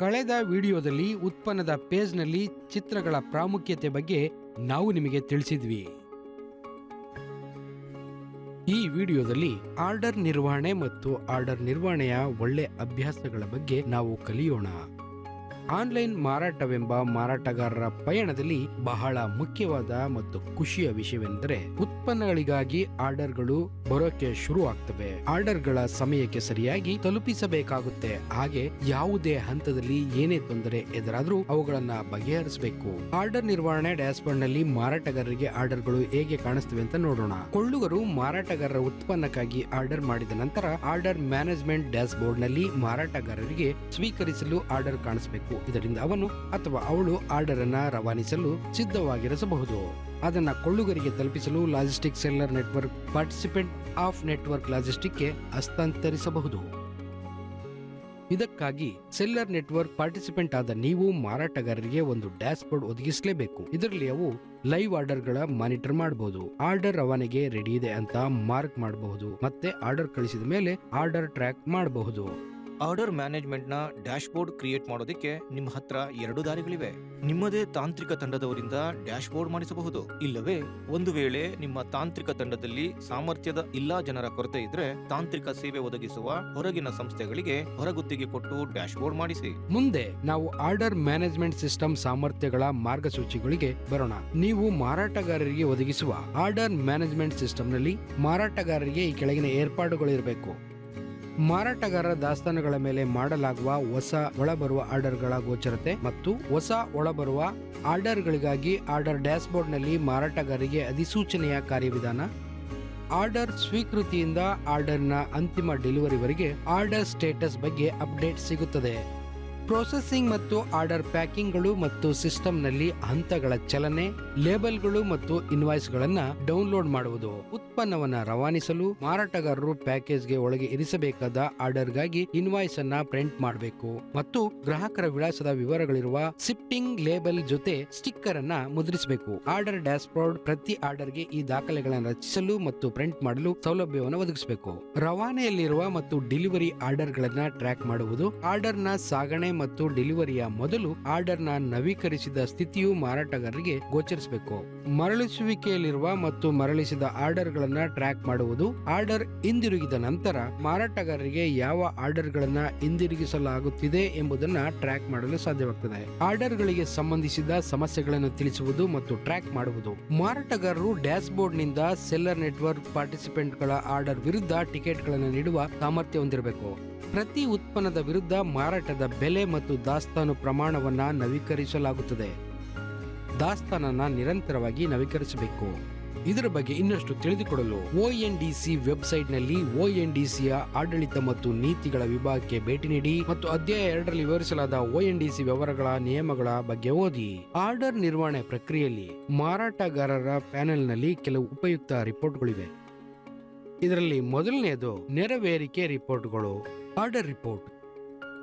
ಕಳೆದ ವಿಡಿಯೋದಲ್ಲಿ ಉತ್ಪನ್ನದ ಪೇಜ್ನಲ್ಲಿ ಚಿತ್ರಗಳ ಪ್ರಾಮುಖ್ಯತೆ ಬಗ್ಗೆ ನಾವು ನಿಮಗೆ ತಿಳಿಸಿದ್ವಿ. ಈ ವಿಡಿಯೋದಲ್ಲಿ ಆರ್ಡರ್ ನಿರ್ವಹಣೆ ಮತ್ತು ಆರ್ಡರ್ ನಿರ್ವಹಣೆಯ ಒಳ್ಳೆ ಅಭ್ಯಾಸಗಳ ಬಗ್ಗೆ ನಾವು ಕಲಿಯೋಣ. ಆನ್ಲೈನ್ ಮಾರಾಟವೆಂಬ ಮಾರಾಟಗಾರರ ಪಯಣದಲ್ಲಿ ಬಹಳ ಮುಖ್ಯವಾದ ಮತ್ತು ಖುಷಿಯ ವಿಷಯವೆಂದರೆ ಉತ್ಪನ್ನಗಳಿಗಾಗಿ ಆರ್ಡರ್ಗಳು ಬರೋಕೆ ಶುರು ಆಗ್ತವೆ ಆರ್ಡರ್ಗಳ ಸಮಯಕ್ಕೆ ಸರಿಯಾಗಿ ತಲುಪಿಸಬೇಕಾಗುತ್ತೆ. ಹಾಗೆ ಯಾವುದೇ ಹಂತದಲ್ಲಿ ಏನೇ ತೊಂದರೆ ಎದುರಾದ್ರೂ ಅವುಗಳನ್ನ ಬಗೆಹರಿಸಬೇಕು. ಆರ್ಡರ್ ನಿರ್ವಹಣೆ ಡ್ಯಾಶ್ಬೋರ್ಡ್ನಲ್ಲಿ ಮಾರಾಟಗಾರರಿಗೆ ಆರ್ಡರ್ಗಳು ಹೇಗೆ ಕಾಣಿಸ್ತವೆ ಅಂತ ನೋಡೋಣ. ಕೊಳ್ಳುಗರು ಮಾರಾಟಗಾರರ ಉತ್ಪನ್ನಕ್ಕಾಗಿ ಆರ್ಡರ್ ಮಾಡಿದ ನಂತರ ಆರ್ಡರ್ ಮ್ಯಾನೇಜ್ಮೆಂಟ್ ಡ್ಯಾಶ್ಬೋರ್ಡ್ನಲ್ಲಿ ಮಾರಾಟಗಾರರಿಗೆ ಸ್ವೀಕರಿಸಲು ಆರ್ಡರ್ ಕಾಣಿಸಬೇಕು. ಇದರಿಂದ ಅವನು ಅಥವಾ ಅವಳು ಆರ್ಡರ್ ಅನ್ನ ರವಾನಿಸಲು ಸಿದ್ಧವಾಗಿರಿಸಬಹುದು. ಅದನ್ನ ಕೊಳ್ಳುಗರಿಗೆ ತಲುಪಿಸಲು logistic seller network participant of network ಲಾಜಿಸ್ಟಿಕ್ಗೆ ಹಸ್ತಾಂತರಿಸಬಹುದು. ಇದಕ್ಕಾಗಿ ಸೆಲ್ಲರ್ ನೆಟ್ವರ್ಕ್ ಪಾರ್ಟಿಸಿಪೆಂಟ್ ಆದ ನೀವು ಮಾರಾಟಗಾರರಿಗೆ ಒಂದು ಡ್ಯಾಶ್ ಬೋರ್ಡ್ ಒದಗಿಸಲೇಬೇಕು. ಇದರಲ್ಲಿ ಅವು ಲೈವ್ ಆರ್ಡರ್ಗಳ ಮಾನಿಟರ್ ಮಾಡಬಹುದು ಆರ್ಡರ್ ರವಾನೆಗೆ ರೆಡಿ ಇದೆ ಅಂತ ಮಾರ್ಕ್ ಮಾಡಬಹುದು ಮತ್ತೆ ಆರ್ಡರ್ ಕಳಿಸಿದ ಮೇಲೆ ಆರ್ಡರ್ ಟ್ರ್ಯಾಕ್ ಮಾಡಬಹುದು ಆರ್ಡರ್ ಮ್ಯಾನೇಜ್ಮೆಂಟ್ನ ಡ್ಯಾಶ್ಬೋರ್ಡ್ ಕ್ರಿಯೇಟ್ ಮಾಡೋದಕ್ಕೆ ನಿಮ್ಮ ಹತ್ರ ಎರಡು ದಾರಿಗಳಿವೆ. ನಿಮ್ಮದೇ ತಾಂತ್ರಿಕ ತಂಡದವರಿಂದ ಡ್ಯಾಶ್ಬೋರ್ಡ್ ಮಾಡಿಸಬಹುದು. ಇಲ್ಲವೇ, ಒಂದು ವೇಳೆ ನಿಮ್ಮ ತಾಂತ್ರಿಕ ತಂಡದಲ್ಲಿ ಸಾಮರ್ಥ್ಯದ ಇಲ್ಲ ಜನರ ಕೊರತೆ ಇದ್ರೆ ತಾಂತ್ರಿಕ ಸೇವೆ ಒದಗಿಸುವ ಹೊರಗಿನ ಸಂಸ್ಥೆಗಳಿಗೆ ಹೊರಗುತ್ತಿಗೆ ಕೊಟ್ಟು ಡ್ಯಾಶ್ಬೋರ್ಡ್ ಮಾಡಿಸಿ. ಮುಂದೆ ನಾವು ಆರ್ಡರ್ ಮ್ಯಾನೇಜ್ಮೆಂಟ್ ಸಿಸ್ಟಮ್ ಸಾಮರ್ಥ್ಯಗಳ ಮಾರ್ಗಸೂಚಿಗಳಿಗೆ ಬರೋಣ. ನೀವು ಮಾರಾಟಗಾರರಿಗೆ ಒದಗಿಸುವ ಆರ್ಡರ್ ಮ್ಯಾನೇಜ್ಮೆಂಟ್ ಸಿಸ್ಟಮ್ನಲ್ಲಿ ಮಾರಾಟಗಾರರಿಗೆ ಈ ಕೆಳಗಿನ ಏರ್ಪಾಡುಗಳು ಇರಬೇಕು ಮಾರಾಟಗಾರರ ದಾಸ್ತಾನುಗಳ ಮೇಲೆ ಮಾಡಲಾಗುವ ಹೊಸ ಒಳಬರುವ ಆರ್ಡರ್ಗಳ ಗೋಚರತೆ ಮತ್ತು ಹೊಸ ಒಳಬರುವ ಆರ್ಡರ್ಗಳಿಗಾಗಿ ಆರ್ಡರ್ ಡ್ಯಾಶ್ಬೋರ್ಡ್ನಲ್ಲಿ ಮಾರಾಟಗಾರರಿಗೆ ಅಧಿಸೂಚನೆಯ ಕಾರ್ಯವಿಧಾನ, ಆರ್ಡರ್ ಸ್ವೀಕೃತಿಯಿಂದ ಆರ್ಡರ್ನ ಅಂತಿಮ ಡೆಲಿವರಿವರೆಗೆ ಆರ್ಡರ್ ಸ್ಟೇಟಸ್ ಬಗ್ಗೆ ಅಪ್ಡೇಟ್ ಸಿಗುತ್ತದೆ. ಪ್ರೊಸೆಸಿಂಗ್ ಮತ್ತು ಆರ್ಡರ್ ಪ್ಯಾಕಿಂಗ್ಗಳು ಮತ್ತು ಸಿಸ್ಟಮ್ನಲ್ಲಿ ಹಂತಗಳ ಚಲನೆ ಲೇಬಲ್ಗಳು ಮತ್ತು ಇನ್ವಾಯ್ಸ್ಗಳನ್ನು ಡೌನ್ಲೋಡ್ ಮಾಡುವುದು, ಉತ್ಪನ್ನವನ್ನು ರವಾನಿಸಲು ಮಾರಾಟಗಾರರು ಪ್ಯಾಕೇಜ್ಗೆ ಒಳಗೆ ಇರಿಸಬೇಕಾದ ಆರ್ಡರ್ಗಾಗಿ ಇನ್ವಾಯ್ಸ್ ಅನ್ನ ಪ್ರಿಂಟ್ ಮಾಡಬೇಕು. ಮತ್ತು ಗ್ರಾಹಕರ ವಿಳಾಸದ ವಿವರಗಳಿರುವ ಶಿಫ್ಟಿಂಗ್ ಲೇಬಲ್ ಜೊತೆ ಸ್ಟಿಕ್ಕರ್ ಅನ್ನ ಮುದ್ರಿಸಬೇಕು. ಆರ್ಡರ್ ಡ್ಯಾಶ್ಬೋರ್ಡ್ ಪ್ರತಿ ಆರ್ಡರ್ಗೆ ಈ ದಾಖಲೆಗಳನ್ನು ರಚಿಸಲು ಮತ್ತು ಪ್ರಿಂಟ್ ಮಾಡಲು ಸೌಲಭ್ಯವನ್ನು ಒದಗಿಸಬೇಕು. ರವಾನೆಯಲ್ಲಿರುವ ಮತ್ತು ಡೆಲಿವರಿ ಆರ್ಡರ್ಗಳನ್ನು ಟ್ರ್ಯಾಕ್ ಮಾಡುವುದು ಆರ್ಡರ್ನ ಸಾಗಣೆ ಮತ್ತು ಡೆಲಿವರಿಯ ಮೊದಲು ಆರ್ಡರ್ನ ನವೀಕರಿಸಿದ ಸ್ಥಿತಿಯು ಮಾರಾಟಗಾರರಿಗೆ ಗೋಚರಿಸಬೇಕು. ಮರಳಿಸುವಿಕೆಯಲ್ಲಿರುವ ಮತ್ತು ಮರಳಿಸಿದ ಆರ್ಡರ್ಗಳನ್ನ ಟ್ರ್ಯಾಕ್ ಮಾಡುವುದು, ಆರ್ಡರ್ ಹಿಂದಿರುಗಿದ ನಂತರ ಮಾರಾಟಗಾರರಿಗೆ ಯಾವ ಆರ್ಡರ್ಗಳನ್ನ ಹಿಂದಿರುಗಿಸಲಾಗುತ್ತಿದೆ ಎಂಬುದನ್ನು ಟ್ರ್ಯಾಕ್ ಮಾಡಲು ಸಾಧ್ಯವಾಗುತ್ತದೆ ಆರ್ಡರ್ಗಳಿಗೆ ಸಂಬಂಧಿಸಿದ ಸಮಸ್ಯೆಗಳನ್ನು ತಿಳಿಸುವುದು ಮತ್ತು ಟ್ರ್ಯಾಕ್ ಮಾಡುವುದು. ಮಾರಾಟಗಾರರು ಡ್ಯಾಶ್ಬೋರ್ಡ್ನಿಂದ ಸೆಲ್ಲರ್ ನೆಟ್ವರ್ಕ್ ಪಾರ್ಟಿಸಿಪೆಂಟ್ಗಳ ಆರ್ಡರ್ ವಿರುದ್ಧ ಟಿಕೆಟ್ಗಳನ್ನು ನೀಡುವ ಸಾಮರ್ಥ್ಯ ಹೊಂದಿರಬೇಕು. ಪ್ರತಿ ಉತ್ಪನ್ನದ ವಿರುದ್ಧ ಮಾರಾಟದ ಬೆಲೆ ಮತ್ತು ದಾಸ್ತಾನು ಪ್ರಮಾಣವನ್ನು ನವೀಕರಿಸಲಾಗುತ್ತದೆ. ದಾಸ್ತಾನನ್ನು ನಿರಂತರವಾಗಿ ನವೀಕರಿಸಬೇಕು. ಇದರ ಬಗ್ಗೆ ಇನ್ನಷ್ಟು ತಿಳಿದುಕೊಳ್ಳಲು ಸಿ ವೆಬ್ಸೈಟ್ನಲ್ಲಿ ಯ ಆಡಳಿತ ಮತ್ತು ನೀತಿಗಳ ವಿಭಾಗಕ್ಕೆ ಭೇಟಿ ನೀಡಿ ಮತ್ತು ಅಧ್ಯಾಯ ಎರಡರಲ್ಲಿ ವಿವರಿಸಲಾದ ಸಿ ವ್ಯವಹಾರಗಳ ನಿಯಮಗಳ ಬಗ್ಗೆ ಓದಿ. ಆರ್ಡರ್ ನಿರ್ವಹಣೆ ಪ್ರಕ್ರಿಯೆಯಲ್ಲಿ ಮಾರಾಟಗಾರರ ಪ್ಯಾನೆಲ್ನಲ್ಲಿ ಕೆಲವು ಉಪಯುಕ್ತ ರಿಪೋರ್ಟ್ಗಳಿವೆ. ಇದರಲ್ಲಿ ಮೊದಲನೆಯದು ನೆರವೇರಿಕೆ ರಿಪೋರ್ಟ್ಗಳು. Order report.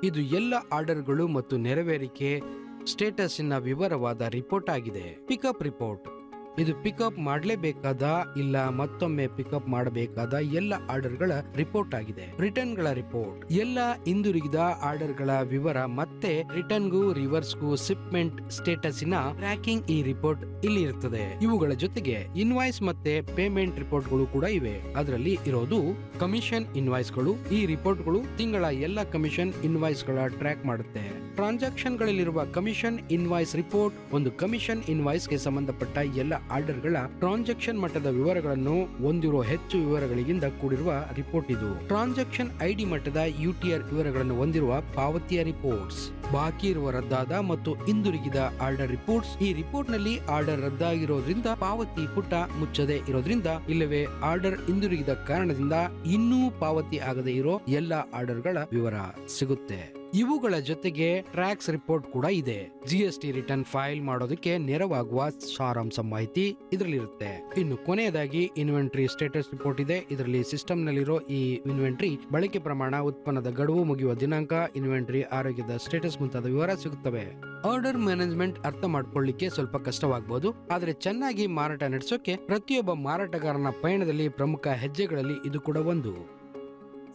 ಇದು ಎಲ್ಲ ಆರ್ಡರ್ಗಳು ಮತ್ತು ನೆರವೇರಿಕೆ ಸ್ಟೇಟಸ್ನ ವಿವರವಾದ ರಿಪೋರ್ಟ್ ಆಗಿದೆ. Pickup report. ಇದು ಪಿಕಪ್ ಮಾಡಲೇಬೇಕಾದ ಇಲ್ಲ ಮತ್ತೊಮ್ಮೆ ಪಿಕಪ್ ಮಾಡಬೇಕಾದ ಎಲ್ಲ ಆರ್ಡರ್ಗಳ ರಿಪೋರ್ಟ್ ಆಗಿದೆ. ರಿಟರ್ನ್ಗಳ ರಿಪೋರ್ಟ್ ಎಲ್ಲ ಹಿಂದಿರುಗಿದ ಆರ್ಡರ್ಗಳ ವಿವರ ಮತ್ತೆ ರಿಟರ್ನ್ಗೂ ರಿವರ್ಸ್ಗೂ ಶಿಪ್ಮೆಂಟ್ ಸ್ಟೇಟಸ್ನ ಟ್ರ್ಯಾಕಿಂಗ್ ಈ ರಿಪೋರ್ಟ್ ಇಲ್ಲಿ ಇರುತ್ತದೆ. ಇವುಗಳ ಜೊತೆಗೆ ಇನ್ವಾಯ್ಸ್ ಮತ್ತೆ ಪೇಮೆಂಟ್ ರಿಪೋರ್ಟ್ಗಳು ಕೂಡ ಇವೆ. ಅದರಲ್ಲಿ ಇರೋದು ಕಮಿಷನ್ ಇನ್ವಾಯ್ಸ್ಗಳು ಈ ರಿಪೋರ್ಟ್ಗಳು ತಿಂಗಳ ಎಲ್ಲ ಕಮಿಷನ್ ಇನ್ವಾಯ್ಸ್ಗಳ ಟ್ರ್ಯಾಕ್ ಮಾಡುತ್ತೆ. ಟ್ರಾನ್ಸಾಕ್ಷನ್ ಗಳಲ್ಲಿರುವ ಕಮಿಷನ್, ಇನ್ವಾಯ್ಸ್ ರಿಪೋರ್ಟ್, ಒಂದು ಕಮಿಷನ್, ಇನ್ವಾಯ್ಸ್ಗೆ ಸಂಬಂಧಪಟ್ಟ ಎಲ್ಲ ಆರ್ಡರ್ಗಳ ಟ್ರಾನ್ಸಾಕ್ಷನ್ ಮಟ್ಟದ ವಿವರಗಳನ್ನು ಹೊಂದಿರುವ ಹೆಚ್ಚು ವಿವರಗಳಿಗಿಂತ ಕೂಡಿರುವ ರಿಪೋರ್ಟ್ ಇದು. ಟ್ರಾನ್ಸಾಕ್ಷನ್ ಐಡಿ ಮಟ್ಟದ ಯುಟಿಆರ್ ವಿವರಗಳನ್ನು ಹೊಂದಿರುವ ಪಾವತಿಯ ರಿಪೋರ್ಟ್ಸ್. ಬಾಕಿ ಇರುವ ರದ್ದಾದ ಮತ್ತು ಹಿಂದಿರುಗಿದ ಆರ್ಡರ್ ರಿಪೋರ್ಟ್ಸ್. ಈ ರಿಪೋರ್ಟ್ನಲ್ಲಿ ಆರ್ಡರ್ ರದ್ದಾಗಿರೋದ್ರಿಂದ ಪಾವತಿ ಪುಟ ಮುಚ್ಚದೆ ಇರೋದ್ರಿಂದ ಇಲ್ಲವೇ ಆರ್ಡರ್ ಹಿಂದಿರುಗಿದ ಕಾರಣದಿಂದ ಇನ್ನೂ ಪಾವತಿ ಆಗದೆ ಇರೋ ಎಲ್ಲ ಆರ್ಡರ್ಗಳ ವಿವರ ಸಿಗುತ್ತೆ. ಇವುಗಳ ಜೊತೆಗೆ ಟ್ರ್ಯಾಕ್ಸ್ ರಿಪೋರ್ಟ್ ಕೂಡ ಇದೆ. ಜಿಎಸ್ಟಿ ರಿಟರ್ನ್ ಫೈಲ್ ಮಾಡೋದಕ್ಕೆ ನೆರವಾಗುವ ಸಾರಾಂಶ ಮಾಹಿತಿ ಇದರಲ್ಲಿರುತ್ತೆ. ಇನ್ನು ಕೊನೆಯದಾಗಿ ಇನ್ವೆಂಟ್ರಿ ಸ್ಟೇಟಸ್ ರಿಪೋರ್ಟ್ ಇದೆ. ಇದರಲ್ಲಿ ಸಿಸ್ಟಮ್ ನಲ್ಲಿರೋ ಈ ಇನ್ವೆಂಟ್ರಿ ಬಳಕೆ ಪ್ರಮಾಣ, ಉತ್ಪನ್ನದ ಗಡುವು, ಮುಗಿಯುವ ದಿನಾಂಕ, ಇನ್ವೆಂಟ್ರಿ ಆರೋಗ್ಯದ ಸ್ಟೇಟಸ್ ಮುಂತಾದ ವಿವರ ಸಿಗುತ್ತವೆ. ಆರ್ಡರ್ ಮ್ಯಾನೇಜ್ಮೆಂಟ್ ಅರ್ಥ ಮಾಡ್ಕೊಳ್ಳಿಕ್ಕೆ ಸ್ವಲ್ಪ ಕಷ್ಟವಾಗಬಹುದು ಆದ್ರೆ ಚೆನ್ನಾಗಿ ಮಾರಾಟ ನಡೆಸೋಕೆ ಪ್ರತಿಯೊಬ್ಬ ಮಾರಾಟಗಾರನ ಪಯಣದಲ್ಲಿ ಪ್ರಮುಖ ಹೆಜ್ಜೆಗಳಲ್ಲಿ ಇದು ಕೂಡ ಒಂದು.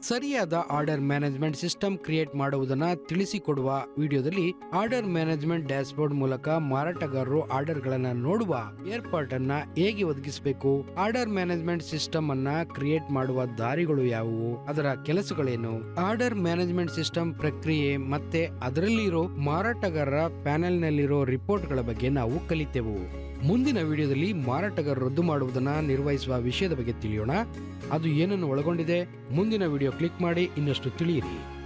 ಸರಿಯಾದ ಆರ್ಡರ್ ಮ್ಯಾನೇಜ್ಮೆಂಟ್ ಸಿಸ್ಟಮ್ ಕ್ರಿಯೇಟ್ ಮಾಡುವುದನ್ನು ತಿಳಿಸಿಕೊಡುವ ವಿಡಿಯೋದಲ್ಲಿ ಆರ್ಡರ್ ಮ್ಯಾನೇಜ್ಮೆಂಟ್ ಡ್ಯಾಶ್ಬೋರ್ಡ್ ಮೂಲಕ ಮಾರಾಟಗಾರರು ಆರ್ಡರ್ಗಳನ್ನು ನೋಡುವ ಏರ್ಪಾಟನ್ನ ಹೇಗೆ ಒದಗಿಸಬೇಕು? ಆರ್ಡರ್ ಮ್ಯಾನೇಜ್ಮೆಂಟ್ ಸಿಸ್ಟಮ್ ಅನ್ನ ಕ್ರಿಯೇಟ್ ಮಾಡುವ ದಾರಿಗಳು ಯಾವುವು? ಅದರ ಕೆಲಸಗಳೇನು? ಆರ್ಡರ್ ಮ್ಯಾನೇಜ್ಮೆಂಟ್ ಸಿಸ್ಟಮ್ ಪ್ರಕ್ರಿಯೆ ಮತ್ತೆ ಅದರಲ್ಲಿರೋ ಮಾರಾಟಗಾರರ ಪ್ಯಾನೆಲ್ ನಲ್ಲಿರೋ ರಿಪೋರ್ಟ್ಗಳ ಬಗ್ಗೆ ನಾವು ಕಲಿತೆವು. ಮುಂದಿನ ವಿಡಿಯೋದಲ್ಲಿ ಮಾರಾಟಗಾರ ರದ್ದು ಮಾಡುವುದನ್ನು ನಿರ್ವಹಿಸುವ ವಿಷಯದ ಬಗ್ಗೆ ತಿಳಿಯೋಣ. ಅದು ಏನನ್ನು ಒಳಗೊಂಡಿದೆ? ಮುಂದಿನ ವಿಡಿಯೋ ಕ್ಲಿಕ್ ಮಾಡಿ ಇನ್ನಷ್ಟು ತಿಳಿಯಿರಿ.